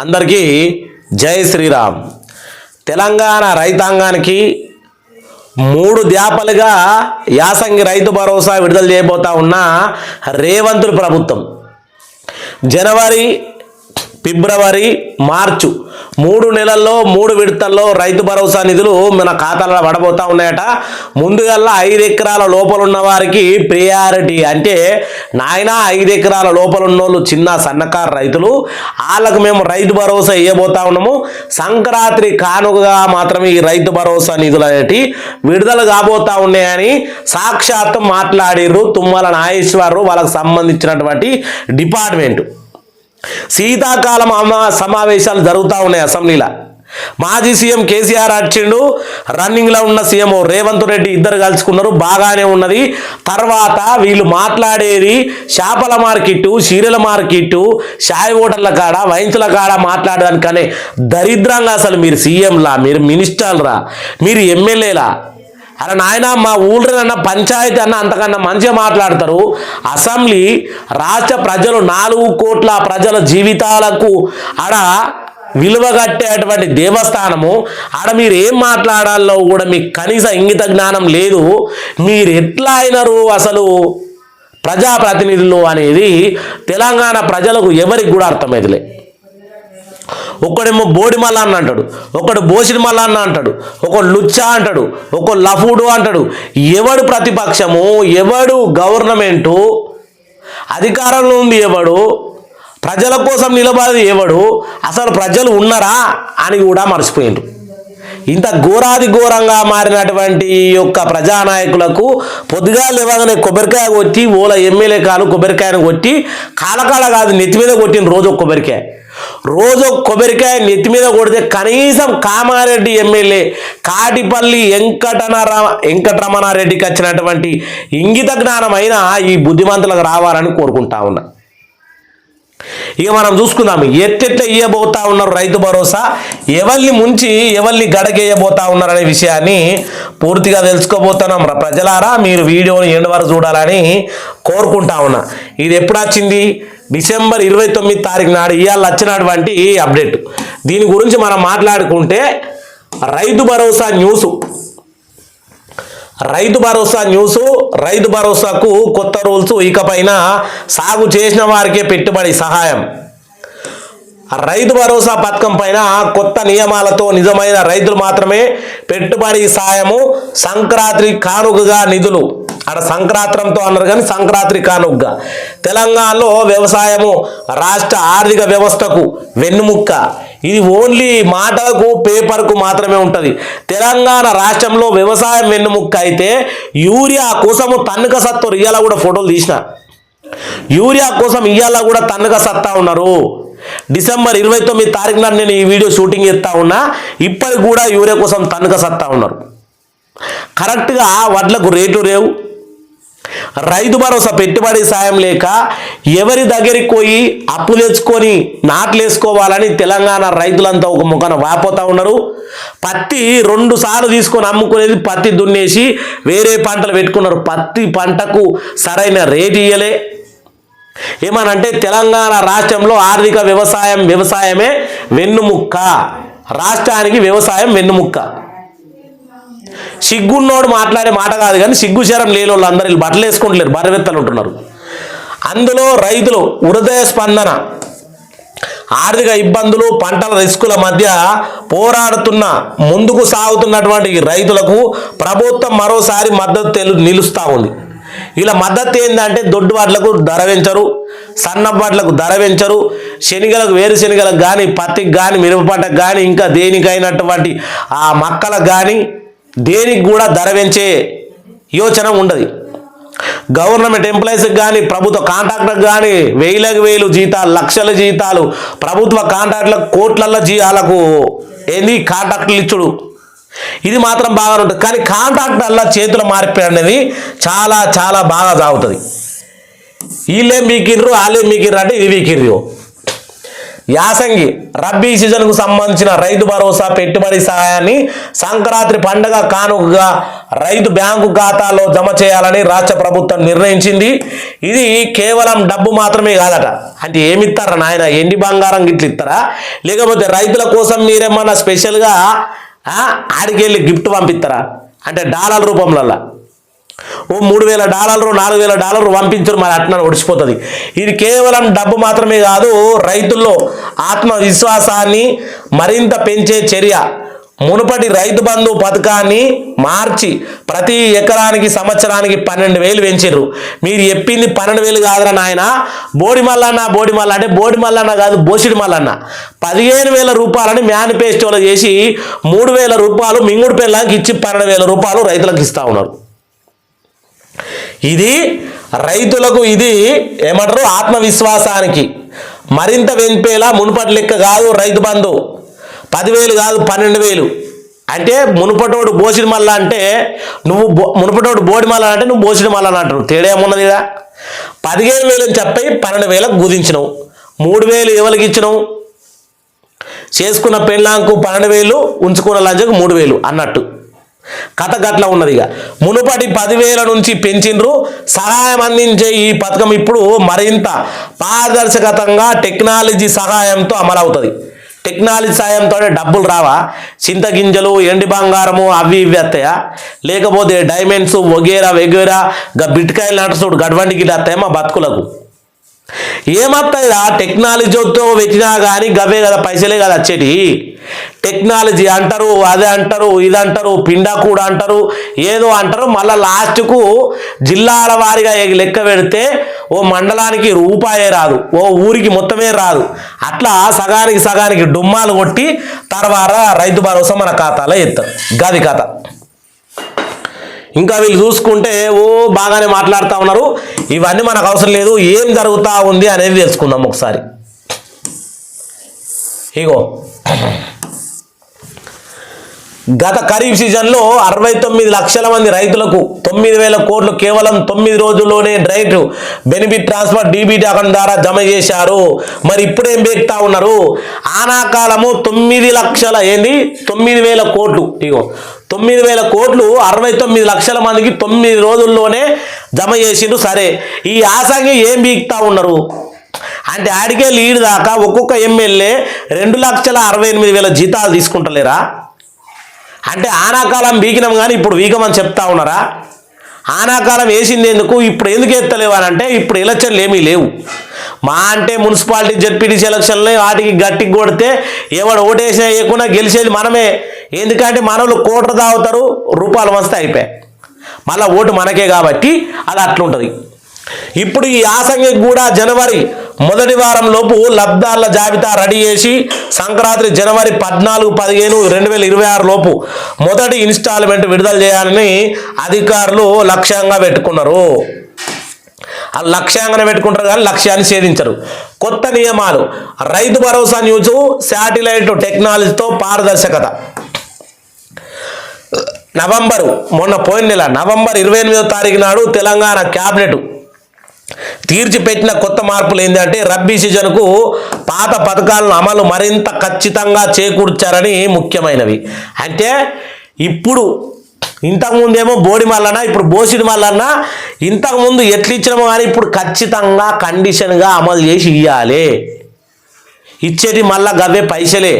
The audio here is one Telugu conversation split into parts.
అందరికీ జై శ్రీరామ్. తెలంగాణ రైతాంగానికి మూడు ద్యాపలుగా యాసంగి రైతు భరోసా విడుదల చేయబోతా ఉన్న రేవంతులు ప్రభుత్వం. జనవరి ఫిబ్రవరి మార్చు. మూడు నెలల్లో మూడు విడతల్లో రైతు భరోసా నిధులు మన ఖాతాలో పడబోతా ఉన్నాయట. ముందుగల్లా ఐదు ఎకరాల లోపల ఉన్న వారికి ప్రియారిటీ. అంటే నాయన ఐదు ఎకరాల లోపల ఉన్నోళ్ళు చిన్న సన్నకారు రైతులు వాళ్ళకు మేము రైతు భరోసా ఇవ్వబోతా ఉన్నాము. సంక్రాంతి కానుకగా మాత్రమే ఈ రైతు భరోసా నిధులు అనేటి విడుదల కాబోతా ఉన్నాయని సాక్షాత్తు మాట్లాడిర్రు తుమ్మల నాగేశ్వరరావు. వాళ్ళకు సంబంధించినటువంటి డిపార్ట్మెంట్. శీతాకాలం సమావేశాలు జరుగుతూ ఉన్నాయి అసెంబ్లీలో. మాజీ సీఎం కేసీఆర్ అచ్చిండు రన్నింగ్లో ఉన్న సీఎం రేవంత్ రెడ్డి ఇద్దరు కలుసుకున్నారు బాగానే ఉన్నది. తర్వాత వీళ్ళు మాట్లాడేది చేపల మార్కెట్టు చీరల మార్కెట్టు షాయి హోటళ్ళ కాడ వైంతుల కాడ మాట్లాడడానికనే దరిద్రంగా అసలు మీరు సీఎంలా మీరు మినిస్టర్లరా మీరు ఎమ్మెల్యేలా. అలా నాయన మా ఊళ్ళో అన్న పంచాయతీ అన్న అంతకన్నా మంచిగా మాట్లాడతారు. అసెంబ్లీ రాష్ట్ర ప్రజలు నాలుగు కోట్ల ప్రజల జీవితాలకు ఆడ విలువ కట్టేటువంటి దేవస్థానము ఆడ మీరు ఏం మాట్లాడాలో కూడా మీకు కనీస ఇంగిత జ్ఞానం లేదు. మీరు ఎట్లా అయినారు అసలు ప్రజాప్రతినిధులు అనేది తెలంగాణ ప్రజలకు ఎవరికి కూడా అర్థమైతలే ఒకడేమో బోడి మల్లన్న అంటాడు ఒకడు బోసిడి మల్లన్న అంటాడు ఒకడు లుచ్చా అంటాడు ఒక లఫుడు అంటాడు. ఎవడు ప్రతిపక్షము ఎవడు గవర్నమెంటు అధికారంలో ఉంది ఎవడు ప్రజల కోసం నిలబడి ఎవడు అసలు ప్రజలు ఉన్నారా అని కూడా మర్చిపోయిండ్రు. ఇంత ఘోరాది ఘోరంగా మారినటువంటి ఈ యొక్క ప్రజానాయకులకు పొద్దుగా లేవగానే కొబ్బరికాయ కొట్టి ఓల ఎమ్మెల్యే కాలు కొబ్బరికాయను కొట్టి కాలకాల కాదు నెత్తి మీద కొట్టిన రోజు కొబ్బరికాయ. రోజు ఒక కొబ్బరికాయ నెత్తి మీద కొడితే కనీసం కామారెడ్డి ఎమ్మెల్యే కాటిపల్లి వెంకటనర వెంకటరమణారెడ్డికి వచ్చినటువంటి ఇంగిత జ్ఞానమైన ఈ బుద్ధిమంతులకు రావాలని కోరుకుంటా ఉన్నా. ఇక మనం చూసుకుందాం. ఎట్టెట్ల ఇయ్యబోతా ఉన్నారు రైతు భరోసా? ఎవరిని ముంచి ఎవరిని గడకేయబోతా ఉన్నారు అనే విషయాన్ని పూర్తిగా తెలుసుకోబోతున్నాం. ప్రజలారా మీరు వీడియోని ఎండు వరకు చూడాలని కోరుకుంటా ఉన్నా. ఇది ఎప్పుడు వచ్చింది డిసెంబర్ ఇరవై తొమ్మిది తారీఖు నాడు ఇవాళ వచ్చినటువంటి అప్డేట్. దీని గురించి మనం మాట్లాడుకుంటే రైతు భరోసా న్యూస్ రైతు భరోసా న్యూస్ రైతు భరోసాకు కొత్త రూల్స్ ఇకపైన సాగు చేసిన వారికే పెట్టుబడి సహాయం. రైతు భరోసా పథకం పైన కొత్త నియమాలతో నిజమైన రైతులు మాత్రమే పెట్టుబడి సాయము సంక్రాంతి కానుకగా నిధులు. అక్కడ సంక్రాంతంతో అన్నారు కానీ సంక్రాంతి కానుకగా. తెలంగాణలో వ్యవసాయము రాష్ట్ర ఆర్థిక వ్యవస్థకు వెన్నుముక్క. ఇది ఓన్లీ మాటలకు పేపర్కు మాత్రమే ఉంటుంది. తెలంగాణ రాష్ట్రంలో వ్యవసాయం వెన్నుముక్క అయితే యూరియా కోసము తన్నుక సత్తు ఇయ్యాల కూడా ఫోటోలు తీసిన. యూరియా కోసం ఇయ్యాల కూడా తన్నుక సత్తా ఉన్నారు. డిసెంబర్ ఇరవై తొమ్మిది తారీఖున నేను ఈ వీడియో షూటింగ్ చేస్తా ఉన్నా ఇప్పటికి కూడా యూరియా కోసం తన్నుక సత్తా ఉన్నారు. కరెక్ట్గా వడ్లకు రేటు రేవు రైతు భరోసా పెట్టుబడి సాయం లేక ఎవరి దగ్గరికి పోయి అప్పు తెచ్చుకొని నాట్లు వేసుకోవాలని తెలంగాణ రైతులంతా ఒక ముఖాన వాపోతూ ఉన్నారు. పత్తి రెండు సార్లు తీసుకొని అమ్ముకునేది పత్తి దున్నేసి వేరే పంటలు పెట్టుకున్నారు. పత్తి పంటకు సరైన రేటు ఇయ్యలే. ఏమనంటే తెలంగాణ రాష్ట్రంలో ఆర్థిక వ్యవసాయం వ్యవసాయమే వెన్నుముక్క. రాష్ట్రానికి వ్యవసాయం వెన్నుముక్క. సిగ్గున్నోడు మాట్లాడే మాట కాదు కానీ సిగ్గు శరం లేని వాళ్ళు అందరూ వీళ్ళు బట్టలు వేసుకుంటలేరు బర్రెత్తలు ఉంటున్నారు. అందులో రైతులు హృదయ స్పందన ఆర్థిక ఇబ్బందులు పంటల రిస్కుల మధ్య పోరాడుతున్న ముందుకు సాగుతున్నటువంటి రైతులకు ప్రభుత్వం మరోసారి మద్దతు తెలు నిలుస్తూ ఉంది. ఇలా మద్దతు ఏంటంటే దొడ్డు వాట్లకు ధర పెంచరు సన్న బాట్లకు ధర పెంచరు శనిగలకు వేరుశనిగలకు కానీ పత్తికి కానీ మిరప పంటకు కానీ ఇంకా దేనికైనటువంటి ఆ మక్కలకు కానీ దేనికి కూడా ధర పెంచే యోచన ఉండదు. గవర్నమెంట్ ఎంప్లాయీస్కి కానీ ప్రభుత్వ కాంట్రాక్టర్కి కానీ వేలకు వేలు జీతాలు లక్షల జీతాలు ప్రభుత్వ కాంట్రాక్టులకు కోట్లల్లో జీతాలకు వాళ్ళకు ఏంది? కాంట్రాక్టులు ఇచ్చుడు. ఇది మాత్రం బాగానే ఉంటుంది. కానీ కాంట్రాక్టర్ల చేతుల మార్పిడి అనేది చాలా చాలా బాగా సాగుతుంది. వీళ్ళే మీకిర్రు వాళ్ళే మీకిర్రు అంటే ఇది మీకిర్రు యాసంగి రబ్బీ సీజన్కు సంబంధించిన రైతు భరోసా పెట్టుబడి సహాయాన్ని సంక్రాంతి పండగ కానుకగా రైతు బ్యాంకు ఖాతాలో జమ చేయాలని రాష్ట్ర ప్రభుత్వం నిర్ణయించింది. ఇది కేవలం డబ్బు మాత్రమే కాదట. అంటే ఏమిస్తారా నాయన? ఎండి బంగారం గిట్లు ఇస్తారా? లేకపోతే రైతుల కోసం మీరేమన్నా స్పెషల్గా ఆ, ఆడికెళ్ళి గిఫ్ట్ పంపిస్తారా? అంటే డాలర్ రూపంలో ఓ మూడు వేల డాలర్లు నాలుగు వేల డాలర్లు పంపించరు మరి అట్లా ఒడిచిపోతుంది ఇది కేవలం డబ్బు మాత్రమే కాదు రైతుల్లో ఆత్మవిశ్వాసాన్ని మరింత పెంచే చర్య. మునుపటి రైతు బంధు పథకాన్ని మార్చి ప్రతి ఎకరానికి సంవత్సరానికి పన్నెండు వేలు పెంచారు మీరు చెప్పింది పన్నెండు వేలు కాదురా నాయన. బోడి మల్లన్న బోడి మల్ల అంటే బోడి మల్లన్న కాదు బోసిడి మల్లన్న. పదిహేను వేల రూపాయలని మేనిఫెస్టోలో చేసి మూడు వేల రూపాయలు మింగుడు పిల్లలకి ఇచ్చి పన్నెండు వేల రూపాయలు రైతులకు ఇస్తా ఉన్నారు. ఇది రైతులకు ఇది ఏమంటారు? ఆత్మవిశ్వాసానికి. మరింత వెంపేలా మునుపటి లెక్క కాదు రైతు బంధు. పదివేలు కాదు పన్నెండు వేలు అంటే మునుపటోడు బోసిడి మల్ల అంటే నువ్వు బో- మునుపటోడు బోడి మల్ల అంటే నువ్వు బోసిడి మల్ల అంటారు తేడా ఏమున్నది ఇదా? పదిహేను వేలు అని చెప్పి పన్నెండు వేలకు కుదించినావు. మూడు వేలు ఎవరికి ఇచ్చినావు? చేసుకున్న పెళ్ళాంకు పన్నెండు వేలు ఉంచుకున్న లంచకు మూడు వేలు అన్నట్టు. కథ గట్ల ఉన్నది ఇక. మునుపటి పదివేల నుంచి పెంచిండ్రు సహాయం అందించే ఈ పథకం ఇప్పుడు మరింత పారదర్శకతంగా టెక్నాలజీ సహాయంతో అమలవుతుంది. టెక్నాలజీ సాయంతో డబ్బులు రావా? చింతగింజలు ఎండి బంగారము అవి ఇవి వస్తాయా లేకపోతే డైమండ్స్ వగేరా వెగేరా గా బిట్కాయలు నడుచుడు గడ్వండికి వస్తాయా మా బతుకులకు? ఏమత్తాయిరా టెక్నాలజీతో పెట్టినా కానీ గవే కదా పైసలే కదా వచ్చేటి. టెక్నాలజీ అంటారు అదే అంటారు ఇది అంటారు పిండా కూడా అంటారు ఏదో అంటారు. మళ్ళీ లాస్ట్కు జిల్లాల వారిగా లెక్క పెడితే ఓ మండలానికి రూపాయే రాదు ఓ ఊరికి మొత్తమే రాదు. అట్లా సగానికి సగానికి డుమ్మాలు కొట్టి తర్వాత రైతు భరోసా మన ఖాతాలో ఎత్తారు. గది కథ ఇంకా వీళ్ళు చూసుకుంటే ఓ బాగానే మాట్లాడుతూ ఉన్నారు. ఇవన్నీ మనకు అవసరం లేదు. ఏం జరుగుతూ ఉంది అనేది తెలుసుకుందాం ఒకసారి. ఇగో. గత ఖరీఫ్ సీజన్లో అరవై తొమ్మిది లక్షల మంది రైతులకు తొమ్మిది వేల కోట్లు కేవలం తొమ్మిది రోజుల్లోనే direct benefit transfer DBT account ద్వారా జమ చేశారు. మరి ఇప్పుడేం బేక్తా ఉన్నారు? ఆనాకాలము తొమ్మిది లక్షల ఏంది? తొమ్మిది వేల కోట్లు. ఇగో. తొమ్మిది వేల కోట్లు అరవై తొమ్మిది లక్షల మందికి తొమ్మిది రోజుల్లోనే జమ చేసిండు సరే ఈ యాసంగి ఏం బీక్తా ఉన్నారు? అంటే ఆడికే లీడ్ దాకా ఒక్కొక్క ఎమ్మెల్యే రెండు లక్షల అరవై ఎనిమిది వేల జీతాలు తీసుకుంటలేరా? అంటే ఆనాకాలం బీకినాం కానీ ఇప్పుడు వీకమని చెప్తా ఉన్నారా? ఆనాకాలం వేసింది ఎందుకు? ఇప్పుడు ఎందుకు ఎత్తలేవు అని అంటే ఇప్పుడు ఎలక్షన్లు ఏమీ లేవు. మా అంటే మున్సిపాలిటీ జడ్పీటీసీ ఎలక్షన్లు వాటికి గట్టి కొడితే ఎవడు ఓటేసినా వేయకుండా గెలిచేది మనమే. ఎందుకంటే మనలు కోట్ర తాగుతారు రూపాయలు వస్తే అయిపోయాయి. మళ్ళీ ఓటు మనకే కాబట్టి అది అట్లుంటుంది. ఇప్పుడు ఈ యాసంగి కూడా జనవరి మొదటి వారం లోపు లబ్ధాల జాబితా రెడీ చేసి సంక్రాంతి జనవరి పద్నాలుగు పదిహేను రెండు వేల ఇరవై ఆరు లోపు మొదటి ఇన్స్టాల్మెంట్ విడుదల చేయాలని అధికారులు లక్ష్యంగా పెట్టుకున్నారు. ఆ లక్ష్యంగానే పెట్టుకుంటారు కానీ లక్ష్యాన్ని ఛేదించరు. కొత్త నియమాలు. రైతు భరోసా న్యూస్ శాటిలైట్ టెక్నాలజీతో పారదర్శకత. నవంబరు మొన్న పోయిన నెల నవంబర్ ఇరవై ఎనిమిదో తారీఖు నాడు తెలంగాణ క్యాబినెట్ తీర్చిపెట్టిన కొత్త మార్పులు ఏంటంటే రబ్బీ సీజన్కు పాత పథకాలను అమలు మరింత ఖచ్చితంగా చేకూర్చారని ముఖ్యమైనవి. అంటే ఇప్పుడు ఇంతకుముందేమో బోడి మల్లన్న ఇప్పుడు బోసిడి మల్లన్న ఇంతకుముందు ఎట్లిచ్చినామో కానీ ఇప్పుడు ఖచ్చితంగా కండిషన్గా అమలు చేసి ఇవ్వాలి ఇచ్చేది మళ్ళా గవ్వే పైసలే.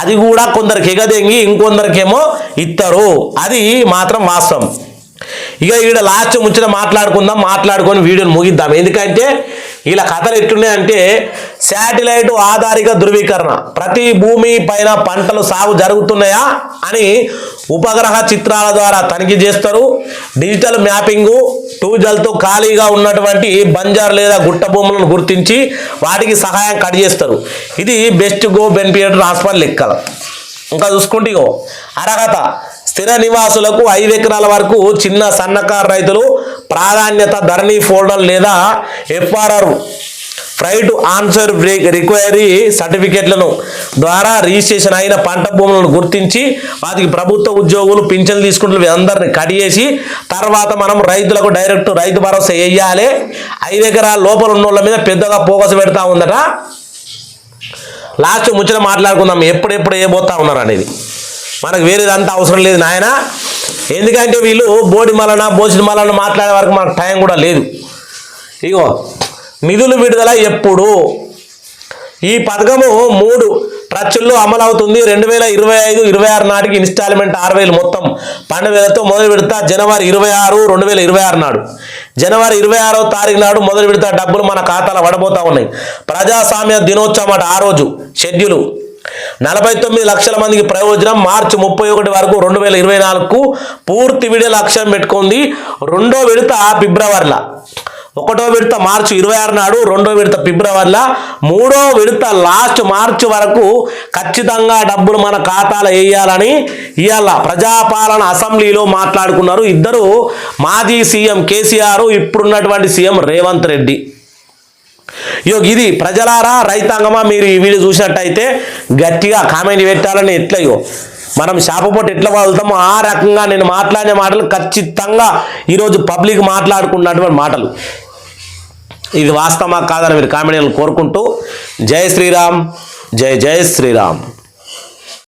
అది కూడా కొందరికి ఎగదెంగి ఇంకొందరికేమో ఇస్తారు అది మాత్రం వాస్తవం. ఇక ఈడ లాస్ట్ ముంచిన మాట్లాడుకుందాం మాట్లాడుకొని వీడియోని ముగిద్దాం. ఎందుకంటే ఇలా కథలు ఎట్లున్నాయంటే శాటిలైట్ ఆధారిత ధృవీకరణ. ప్రతి భూమి పైన పంటలు సాగు జరుగుతున్నాయా అని ఉపగ్రహ చిత్రాల ద్వారా తనిఖీ చేస్తారు. డిజిటల్ మ్యాపింగు టూజల్తో ఖాళీగా ఉన్నటువంటి బంజార్ లేదా గుట్ట భూములను గుర్తించి వాటికి సహాయం కట్ చేస్తారు. ఇది బెస్ట్ గో బెనిఫిట్ హాస్పిటల్ లెక్కలు. ఇంకా చూసుకుంటే ఇగో అర్హత. స్థిర నివాసులకు ఐదు ఎకరాల వరకు చిన్న సన్నకారు రైతులు ప్రాధాన్యత ధరణి ఫోల్డర్ లేదా ఎఫ్ఆర్ఆర్ రైట్ ఆన్సర్ రిక్వైరీ సర్టిఫికెట్లను ద్వారా రిజిస్ట్రేషన్ అయిన పంట భూములను గుర్తించి వాటికి ప్రభుత్వ ఉద్యోగులు పింఛన్లు తీసుకుంటున్న అందరిని కట్ చేసి తర్వాత మనం రైతులకు డైరెక్ట్ రైతు భరోసా వేయాలి ఐదు ఎకరాల లోపల ఉన్న మీద పెద్దగా ఫోకస్ పెడతా ఉందట. లాస్ట్ ముచ్చట మాట్లాడుకుందాం. ఎప్పుడెప్పుడు ఏ పోతా ఉన్నారు అనేది మనకు వేరేదంతా అవసరం లేదు నాయన. ఎందుకంటే వీళ్ళు బోడి మలన బోసిన మలన మాట్లాడే వరకు మనకు టైం కూడా లేదు. ఇగో నిధులు విడుదల ఎప్పుడు? ఈ పథకము మూడు ట్రచ్ల్లో అమలవుతుంది. రెండు వేల ఇరవై ఐదు ఇరవై ఆరు నాటికి ఇన్స్టాల్మెంట్ ఆరు వేలు మొత్తం. పన్నెండు వేలతో మొదలు పెడతా జనవరి ఇరవై ఆరు రెండు వేల ఇరవై ఆరు నాడు. జనవరి ఇరవై ఆరో తారీఖు నాడు మొదలు పెడతా డబ్బులు మన ఖాతాలో పడబోతా ఉన్నాయి. ప్రజాస్వామ్య దినోత్సవం అట ఆ రోజు. షెడ్యూలు. నలభై తొమ్మిది లక్షల మందికి ప్రయోజనం మార్చి ముప్పై ఒకటి వరకు రెండు వేల ఇరవై నాలుగుకు పూర్తి విడే లక్ష్యం పెట్టుకుంది. రెండో విడత ఫిబ్రవరిలో. ఒకటో విడత మార్చి ఇరవై ఆరు నాడు రెండో విడత ఫిబ్రవరిలో. మూడో విడత లాస్ట్ మార్చి వరకు ఖచ్చితంగా డబ్బులు మన ఖాతాలో వేయాలని ఇవాళ ప్రజాపాలన అసెంబ్లీలో మాట్లాడుకున్నారు. ఇద్దరు మాజీ సీఎం కేసీఆర్ ఇప్పుడున్నటువంటి సీఎం రేవంత్ రెడ్డి. ఇగో ఇది ప్రజలారా రైతాంగమా? మీరు ఈ వీడియో చూసినట్టయితే గట్టిగా కామెంట్ పెట్టాలని ఎట్లయో మనం శాపపోటు ఎట్లా వదులుతామో ఆ రకంగా నేను మాట్లాడే మాటలు ఖచ్చితంగా ఈరోజు పబ్లిక్ మాట్లాడుకున్నటువంటి మాటలు. ఇది వాస్తవమా కాదని మీరు కామెంట్ కోరుకుంటూ జై శ్రీరామ్ జై జయ శ్రీరామ్.